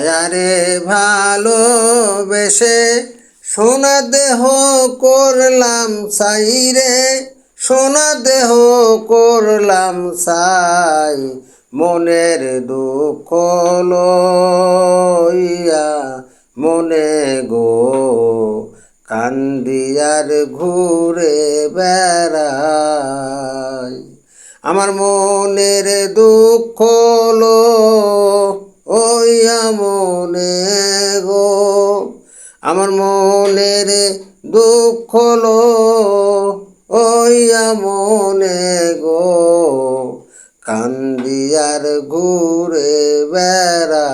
দয়ারে ভালোবেসে সোনা দেহ করলাম সাই রে সোনা দেহ করলাম সাই, মনের দুঃখ লইয়া মনে গো, কান্দিয়ার ঘুরে বেড়াই। আমার মনের দুঃখ লো ওইয়া মনে গো, আমার মনের দুঃখ লো। ওইয়া মনে গো কান্দিয়ার ঘুরে বেড়া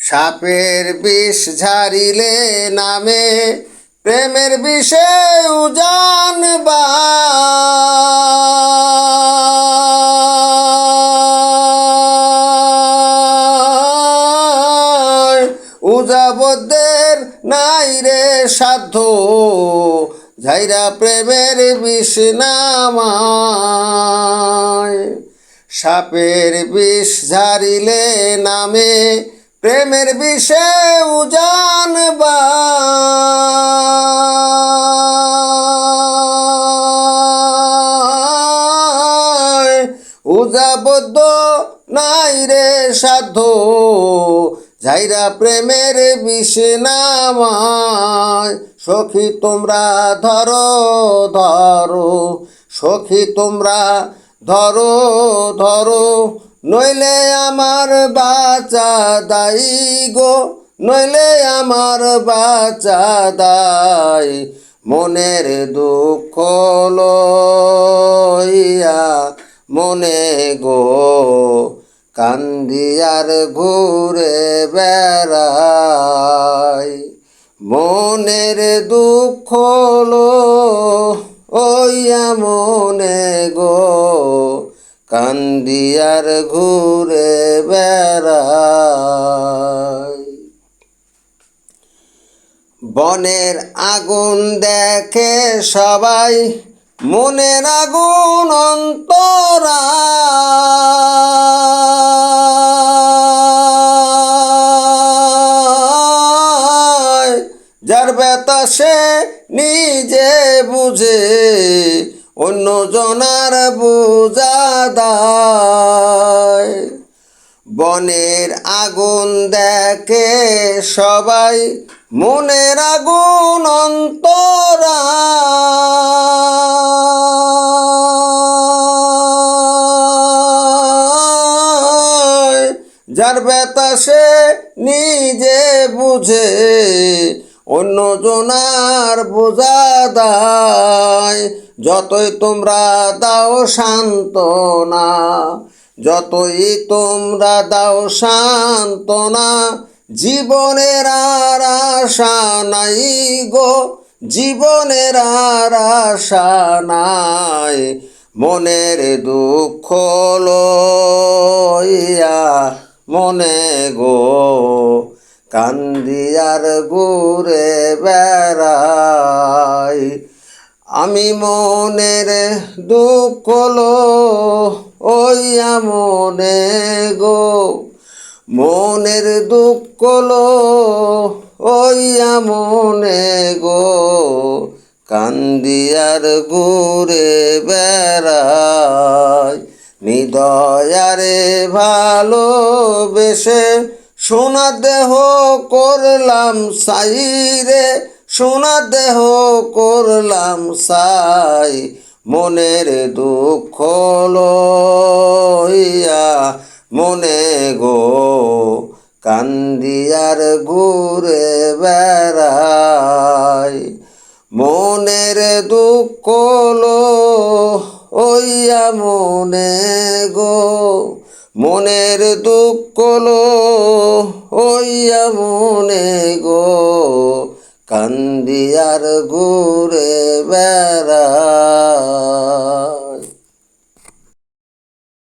সাপের বিষ ঝারিলে নামে, প্রেমের বিষে উজান উজাবদের নাই রে সাধ্য। ঝাইরা প্রেমের বিষ নামায় সাপের বিষ ঝারিলে নামে প্রেমের বিষে উজান উজাবদ্ধ নাই রে সাধ্য। ঝাইরা প্রেমের বিষ নামায় সখী তোমরা ধরো ধরো, সখী তোমরা ধরো ধরো, নইলে আমার বাচ্চা দাই গো, নইলে আমার বাচ্চা দাই মনের দুঃখ লইয়া মনে গো কান্দিয়ার ঘুরে বেড়াই। মনের দুঃখ লো ওইয়া মনে গো। কান্দিয়ার ঘুরে বেড়াই। বনের আগুন দেখে সবাই, মনের আগুন অন্তরা বুঝে অন্য জনার বুঝাদায় বনের আগুন দেখে সবাই মনের আগুন অন্তরা যার বেতা সে নিজে বুঝে অন্য জনার বোঝা দায়। যতই তোমরা দাও সান্ত্বনা, যতই তোমরা দাও সান্ত্বনা, জীবনের আর আশা নাই গো, জীবনের আর আশা নাই। মনের দুঃখ লইয়া মনে গো কান্দিয়ার ঘুরে বেড়াই। আমি মনের দুঃখ লো ওইয়া মনে গো। মনের দুঃখ লো ওইয়া মনে গো। কান্দিয়ার ঘুরে বেড়াই। নিদয়ারে ভালোবেসে সোনা দেহ করলাম সাইরে, সোনা দেহ করলাম সাই, মনের দুঃখ লইয়া মনে গো কান্দিয়ার ঘুরে বেড়াই। মনের দুঃখ লো ওইয়া মনে গো মনের দুঃখ হইয়া মনে গো কান্দিয়ার ঘুরে বেড়া